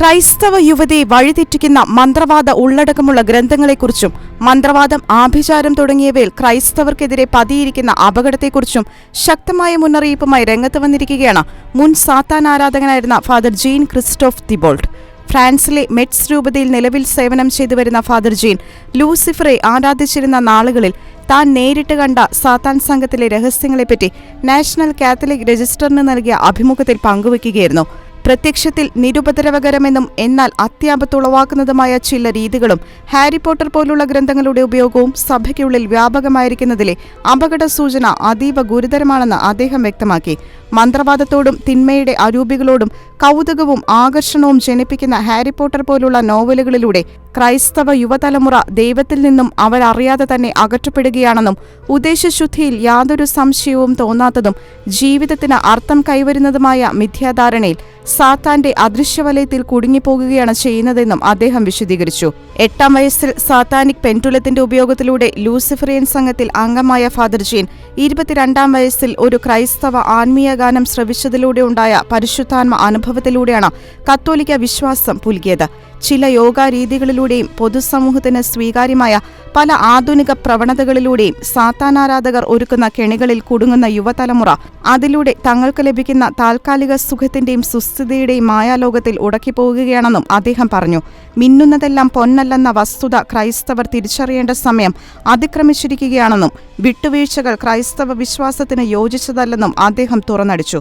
ക്രൈസ്തവ യുവതിയെ വഴിതെറ്റിക്കുന്ന മന്ത്രവാദ ഉള്ളടക്കമുള്ള ഗ്രന്ഥങ്ങളെക്കുറിച്ചും മന്ത്രവാദം ആഭിചാരം തുടങ്ങിയവയിൽ ക്രൈസ്തവർക്കെതിരെ പതിയിരിക്കുന്ന അപകടത്തെക്കുറിച്ചും ശക്തമായ മുന്നറിയിപ്പുമായി രംഗത്ത് വന്നിരിക്കുകയാണ് മുൻ സാത്താൻ ആരാധകനായിരുന്ന ഫാദർ ജീൻ ക്രിസ്റ്റോഫ് തിബോൾട്ട്. ഫ്രാൻസിലെ മെറ്റ്സ് രൂപതയിൽ നിലവിൽ സേവനം ചെയ്തു വരുന്ന ഫാദർ ജീൻ ലൂസിഫറെ ആരാധിച്ചിരുന്ന നാളുകളിൽ താൻ നേരിട്ട് കണ്ട സാത്താൻ സംഘത്തിലെ രഹസ്യങ്ങളെപ്പറ്റി നാഷണൽ കാത്തലിക് രജിസ്റ്ററിന് നൽകിയ അഭിമുഖത്തിൽ പങ്കുവയ്ക്കുകയായിരുന്നു. പ്രത്യക്ഷത്തിൽ നിരുപദ്രവകരമെന്നും എന്നാൽ അത്യാപത്തുളവാക്കുന്നതുമായ ചില രീതികളും ഹാരി പോട്ടർ പോലുള്ള ഗ്രന്ഥങ്ങളുടെ ഉപയോഗവും സഭയ്ക്കുള്ളിൽ വ്യാപകമായിരിക്കുന്നതിലെ അപകട സൂചന അതീവ ഗുരുതരമാണെന്ന് അദ്ദേഹം വ്യക്തമാക്കി. മന്ത്രവാദത്തോടും തിന്മയുടെ അരൂപികളോടും കൗതുകവും ആകർഷണവും ജനിപ്പിക്കുന്ന ഹാരി പോട്ടർ പോലുള്ള നോവലുകളിലൂടെ ക്രൈസ്തവ യുവതലമുറ ദൈവത്തിൽ നിന്നും അവരറിയാതെ തന്നെ അകറ്റപ്പെടുകയാണെന്നും ഉദ്ദേശശുദ്ധിയിൽ യാതൊരു സംശയവും തോന്നാത്തതും ജീവിതത്തിന് അർത്ഥം കൈവരുന്നതുമായ മിഥ്യാധാരണയിൽ സാത്താന്റെ അദൃശ്യവലയത്തിൽ കുടുങ്ങിപ്പോകുകയാണ് ചെയ്യുന്നതെന്നും അദ്ദേഹം വിശദീകരിച്ചു. എട്ടാം വയസ്സിൽ സാത്താനിക് പെന്റുലത്തിന്റെ ഉപയോഗത്തിലൂടെ ലൂസിഫറിയൻ സംഘത്തിൽ അംഗമായ ഫാദർ ജീൻ ഇരുപത്തിരണ്ടാം വയസ്സിൽ ഒരു ക്രൈസ്തവ ആത്മീയ ഗാനം ശ്രവിച്ചതിലൂടെ ഉണ്ടായ പരിശുദ്ധാത്മ അനുഭവത്തിലൂടെയാണ് കത്തോലിക്ക വിശ്വാസം പുലുകിയത് ചില യോഗാരീതികളിലൂടെയും പൊതുസമൂഹത്തിന് സ്വീകാര്യമായ പല ആധുനിക പ്രവണതകളിലൂടെയും സാത്താനാരാധകർ ഒരുക്കുന്ന കെണികളിൽ കുടുങ്ങുന്ന യുവതലമുറ അതിലൂടെ തങ്ങൾക്ക് ലഭിക്കുന്ന താൽക്കാലിക സുഖത്തിന്റെയും സുസ്ഥിതിയുടെയും മായാലോകത്തിൽ ഉടക്കിപ്പോകുകയാണെന്നും അദ്ദേഹം പറഞ്ഞു. മിന്നുന്നതെല്ലാം പൊന്നല്ലെന്ന വസ്തുത ക്രൈസ്തവർ തിരിച്ചറിയേണ്ട സമയം അതിക്രമിച്ചിരിക്കുകയാണെന്നും വിട്ടുവീഴ്ചകൾ ക്രൈസ്തവ വിശ്വാസത്തിന് യോജിച്ചതല്ലെന്നും അദ്ദേഹം തുറന്നടിച്ചു.